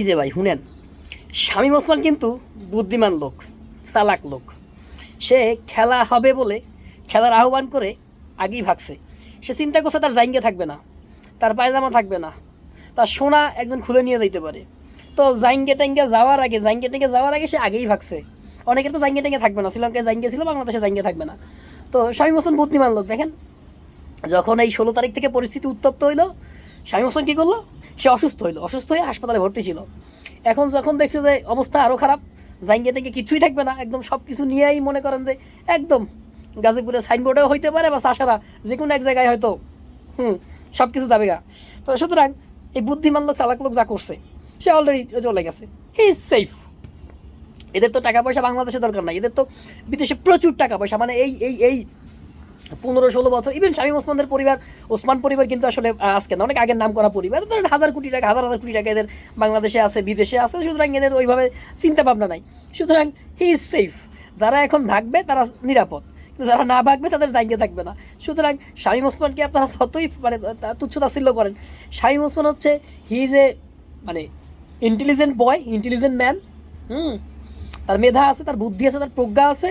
এই যে ভাই, শুনেন, শামীম ওসমান কিন্তু বুদ্ধিমান লোক, চালাক লোক। সে খেলা হবে বলে খেলার আহ্বান করে আগেই ভাগছে। সে চিন্তা করছে তার জাইঙ্গে থাকবে না, তার পায়জামা থাকবে না, তার সোনা একজন খুলে নিয়ে যাইতে পারে। তো জাইঙ্গে ট্যাঙ্গে যাওয়ার আগে জাইঙ্গে ট্যাঙ্গে যাওয়ার আগে সে আগেই ভাগছে। অনেকের তো জাইঙ্গে ট্যাঙ্গে থাকবে না, শ্রীলঙ্কায় জাইঙ্গে ছিল, বাংলাদেশে জাইঙ্গে থাকবে না। তো শামীম ওসমান বুদ্ধিমান লোক, দেখেন। যখন এই ষোলো তারিখ থেকে পরিস্থিতি উত্তপ্ত হইল, শামীম হোসেন কী করল? সে অসুস্থ হইল, অসুস্থ হয়ে হাসপাতালে ভর্তি ছিল। এখন যখন দেখছে যে অবস্থা আরও খারাপ জাইঙ্গে থেকে কিছুই থাকবে না, একদম সব কিছু নিয়েই মনে করেন যে একদম গাজীপুরের সাইনবোর্ডেও হইতে পারে বা চাষারা যে কোনো এক জায়গায় হয়তো, হুম সব কিছু যাবে গা। তো সুতরাং এই বুদ্ধিমান লোক, চালাক লোক যা করছে, সে অলরেডি চলে গেছে। হি ইজ সেফ এদের তো টাকা পয়সা বাংলাদেশে দরকার নাই, এদের তো বিদেশে প্রচুর টাকা পয়সা মানে এই এই এই পনেরো ষোলো বছর ইভেন শামীম ওসমানদের পরিবার, ওসমান পরিবার কিন্তু আসলে আজকে না, অনেক আগের নাম করা পরিবার। ধরেন হাজার কোটি টাকা, হাজার হাজার কোটি টাকা এদের বাংলাদেশে আছে, বিদেশে আছে, সুতরাং এদের ওইভাবে চিন্তা ভাবনা নাই। সুতরাং হি ইজ সেফ। যারা এখন ভাগবে, তারা নিরাপদ। যারা না ভাগবে, তাদের জায়গা থাকবে না। সুতরাং শামীম ওসমানকে আপনারা যতই মানে তুচ্ছ করেন, শামীম ওসমান হচ্ছে, হি ইজ এ মানে intelligent boy intelligent man hmm, তার মেধা আছে, তার বুদ্ধি আছে, তার প্রজ্ঞা আছে,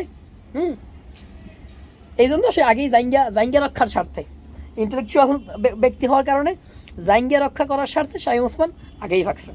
হুম এই জন্য সে আগেই জাইঙ্গা জাইঙ্গা রক্ষার স্বার্থে। ইন্টেলেকচুয়াল ব্যক্তি হওয়ার কারণে জাইঙ্গা রক্ষা করার স্বার্থে শাহী ওসমান আগেই ভাগছে